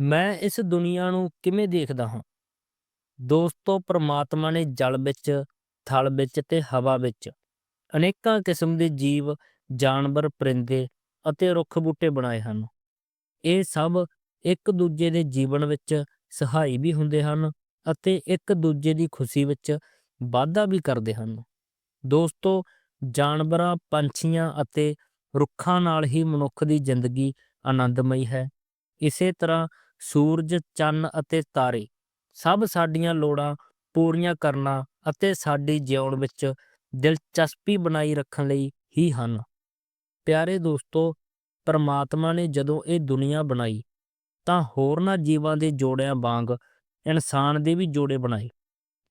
ਮੈਂ ਇਸ ਦੁਨੀਆ ਨੂੰ ਕਿਵੇਂ ਦੇਖਦਾ ਹਾਂ? ਦੋਸਤੋ, ਪ੍ਰਮਾਤਮਾ ਨੇ ਜਲ ਵਿੱਚ, ਥਲ ਵਿੱਚ ਤੇ ਹਵਾ ਵਿੱਚ ਅਨੇਕਾਂ ਕਿਸਮ ਦੇ ਜੀਵ, ਜਾਨਵਰ, ਪਰਿੰਦੇ ਅਤੇ ਰੁੱਖ ਬੂਟੇ ਬਣਾਏ ਹਨ। ਇਹ ਸਭ ਇੱਕ ਦੂਜੇ ਦੇ ਜੀਵਨ ਵਿੱਚ ਸਹਾਈ ਵੀ ਹੁੰਦੇ ਹਨ ਅਤੇ ਇੱਕ ਦੂਜੇ ਦੀ ਖੁਸ਼ੀ ਵਿੱਚ ਵਾਧਾ ਵੀ ਕਰਦੇ ਹਨ। ਦੋਸਤੋ, ਜਾਨਵਰਾਂ, ਪੰਛੀਆਂ ਅਤੇ ਰੁੱਖਾਂ ਨਾਲ ਹੀ ਮਨੁੱਖ ਦੀ ਜ਼ਿੰਦਗੀ ਆਨੰਦਮਈ ਹੈ। ਇਸੇ ਤਰ੍ਹਾਂ ਸੂਰਜ, ਚੰਨ ਅਤੇ ਤਾਰੇ। ਸਭ ਸਾਡੀਆਂ ਲੋੜਾਂ ਪੂਰੀਆਂ ਕਰਨਾ ਅਤੇ ਸਾਡੀ ਜਿਉਣ ਵਿੱਚ ਦਿਲਚਸਪੀ ਬਣਾਈ ਰੱਖਣ ਲਈ ਹੀ ਹਨ। ਪਿਆਰੇ ਦੋਸਤੋ, ਪਰਮਾਤਮਾ ਨੇ ਜਦੋਂ ਇਹ ਦੁਨੀਆ ਬਣਾਈ, ਤਾਂ ਹੋਰਨਾਂ ਜੀਵਾਂ ਦੇ ਜੋੜਿਆਂ ਵਾਂਗ ਇਨਸਾਨ ਦੇ ਵੀ ਜੋੜੇ ਬਣਾਏ।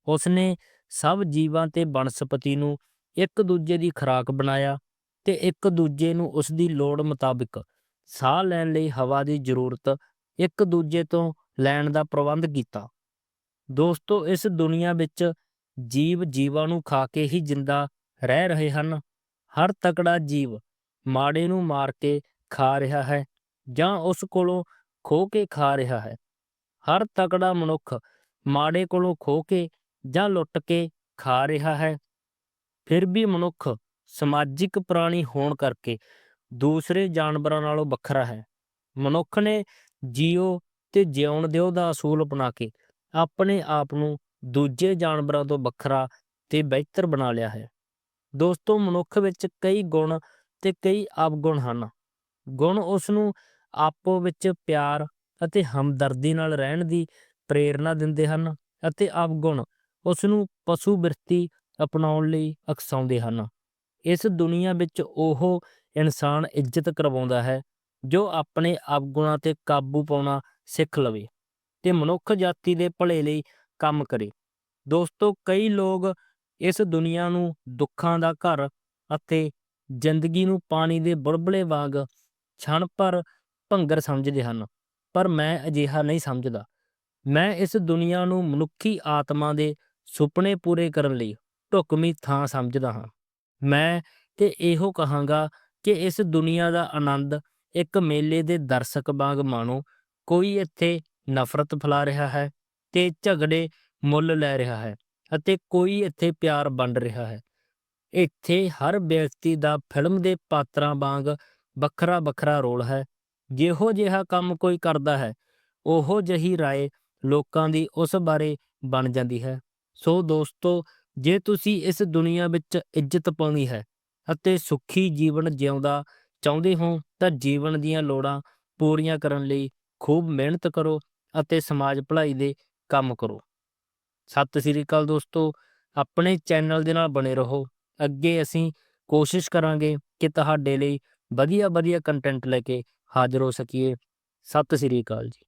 ਉਸਨੇ ਸਭ ਜੀਵਾਂ ਤੇ ਬਨਸਪਤੀ ਨੂੰ ਇੱਕ ਦੂਜੇ ਦੀ ਖੁਰਾਕ ਬਣਾਇਆ ਤੇ ਇੱਕ ਦੂਜੇ ਨੂੰ ਉਸ ਦੀ ਲੋੜ ਮੁਤਾਬਿਕ ਸਾਹ ਲੈਣ ਲਈ ਹਵਾ ਦੀ ਜ਼ਰੂਰਤ ਇੱਕ ਦੂਜੇ ਤੋਂ ਲੈਣ ਦਾ ਪ੍ਰਬੰਧ ਕੀਤਾ। ਦੋਸਤੋ, ਇਸ ਦੁਨੀਆ ਵਿੱਚ ਜੀਵ ਜੀਵਾਂ ਨੂੰ ਖਾ ਕੇ ਹੀ ਜਿੰਦਾ ਰਹਿ ਰਹੇ ਹਨ। ਹਰ ਤਕੜਾ ਜੀਵ ਮਾੜੇ ਨੂੰ ਮਾਰ ਕੇ ਖਾ ਰਿਹਾ ਹੈ ਜਾਂ ਉਸ ਕੋਲੋਂ ਖੋ ਕੇ ਖਾ ਰਿਹਾ ਹੈ। ਹਰ ਤਕੜਾ ਮਨੁੱਖ ਮਾੜੇ ਕੋਲੋਂ ਖੋ ਕੇ ਜਾਂ ਲੁੱਟ ਕੇ ਖਾ ਰਿਹਾ ਹੈ। ਫਿਰ ਵੀ ਮਨੁੱਖ ਸਮਾਜਿਕ ਪ੍ਰਾਣੀ ਹੋਣ ਕਰਕੇ ਦੂਸਰੇ ਜਾਨਵਰਾਂ ਨਾਲੋਂ ਵੱਖਰਾ ਹੈ। ਮਨੁੱਖ ਨੇ ਜੀਓ ਤੇ ਜਿਉਣ ਦਿਓ ਦਾ ਅਸੂਲ ਅਪਣਾ ਕੇ ਆਪਣੇ ਆਪ ਨੂੰ ਦੂਜੇ ਜਾਨਵਰਾਂ ਤੋਂ ਵੱਖਰਾ ਤੇ ਬਿਹਤਰ ਬਣਾ ਲਿਆ ਹੈ। ਦੋਸਤੋ, ਮਨੁੱਖ ਵਿੱਚ ਕਈ ਗੁਣ ਤੇ ਕਈ ਅਵਗੁਣ ਹਨ। ਗੁਣ ਉਸ ਨੂੰ ਆਪੋ ਵਿੱਚ ਪਿਆਰ ਅਤੇ ਹਮਦਰਦੀ ਨਾਲ ਰਹਿਣ ਦੀ ਪ੍ਰੇਰਣਾ ਦਿੰਦੇ ਹਨ ਅਤੇ ਅਵਗੁਣ ਉਸ ਨੂੰ ਪਸ਼ੂ ਬਿਰਤੀ ਅਪਣਾਉਣ ਲਈ ਅਕਸਾਉਂਦੇ ਹਨ। ਇਸ ਦੁਨੀਆ ਵਿੱਚ ਉਹ ਇਨਸਾਨ ਇੱਜ਼ਤ ਕਰਵਾਉਂਦਾ ਹੈ ਜੋ ਆਪਣੇ ਅਵਗੁਣਾਂ ਤੇ ਕਾਬੂ ਪਾਉਣਾ ਸਿੱਖ ਲਵੇ ਤੇ ਮਨੁੱਖ ਜਾਤੀ ਦੇ ਭਲੇ ਲਈ ਕੰਮ ਕਰੇ। ਦੋਸਤੋ, ਕਈ ਲੋਕ ਇਸ ਦੁਨੀਆ ਨੂੰ ਦੁੱਖਾਂ ਦਾ ਘਰ ਅਤੇ ਜ਼ਿੰਦਗੀ ਨੂੰ ਪਾਣੀ ਦੇ ਬੁਲਬੁਲੇ ਵਾਂਗ ਛਣ ਪਰ ਭੰਗਰ ਸਮਝਦੇ ਹਨ, ਪਰ ਮੈਂ ਅਜਿਹਾ ਨਹੀਂ ਸਮਝਦਾ। ਮੈਂ ਇਸ ਦੁਨੀਆ ਨੂੰ ਮਨੁੱਖੀ ਆਤਮਾ ਦੇ ਸੁਪਨੇ ਪੂਰੇ ਕਰਨ ਲਈ ਢੁਕਵੀਂ ਥਾਂ ਸਮਝਦਾ ਹਾਂ। ਮੈਂ ਤੇ ਇਹੋ ਕਹਾਂਗਾ ਕਿ ਇਸ ਦੁਨੀਆ ਦਾ ਆਨੰਦ ਇੱਕ ਮੇਲੇ ਦੇ ਦਰਸ਼ਕ ਵਾਂਗ ਮਾਣੋ, ਕੋਈ ਇੱਥੇ ਨਫ਼ਰਤ ਫੈਲਾ ਰਿਹਾ ਹੈ ਤੇ ਝਗੜੇ ਮੁੱਲ ਲੈ ਰਿਹਾ ਹੈ ਅਤੇ ਕੋਈ ਇੱਥੇ ਪਿਆਰ ਵੰਡ ਰਿਹਾ ਹੈ। ਇੱਥੇ ਹਰ ਵਿਅਕਤੀ ਦਾ ਫਿਲਮ ਦੇ ਪਾਤਰਾਂ ਵਾਂਗ ਵੱਖਰਾ ਵੱਖਰਾ ਰੋਲ ਹੈ। ਜਿਹੋ ਜਿਹਾ ਕੰਮ ਕੋਈ ਕਰਦਾ ਹੈ, ਉਹੋ ਜਹੀ ਰਾਏ ਲੋਕਾਂ ਦੀ ਉਸ ਬਾਰੇ ਬਣ ਜਾਂਦੀ ਹੈ। ਸੋ ਦੋਸਤੋ, ਜੇ ਤੁਸੀਂ ਇਸ ਦੁਨੀਆ ਵਿੱਚ ਇੱਜ਼ਤ ਪਾਉਣੀ ਹੈ ਅਤੇ ਸੁਖੀ ਜੀਵਨ ਜਿਉਂਦਾ ਚਾਹੁੰਦੇ ਹੋ ਤਾਂ ਜੀਵਨ ਦੀਆਂ ਲੋੜਾਂ ਪੂਰੀਆਂ ਕਰਨ ਲਈ ਖੂਬ ਮਿਹਨਤ ਕਰੋ ਅਤੇ ਸਮਾਜ ਭਲਾਈ ਦੇ ਕੰਮ ਕਰੋ। ਸਤਿ ਸ੍ਰੀ ਅਕਾਲ ਦੋਸਤੋ, ਆਪਣੇ ਚੈਨਲ ਦੇ ਨਾਲ ਬਣੇ ਰਹੋ। ਅੱਗੇ ਅਸੀਂ ਕੋਸ਼ਿਸ਼ ਕਰਾਂਗੇ ਕਿ ਤੁਹਾਡੇ ਲਈ ਵਧੀਆ ਵਧੀਆ ਕੰਟੈਂਟ ਲੈ ਕੇ ਹਾਜ਼ਰ ਹੋ ਸਕੀਏ। ਸਤਿ ਸ੍ਰੀ ਅਕਾਲ ਜੀ।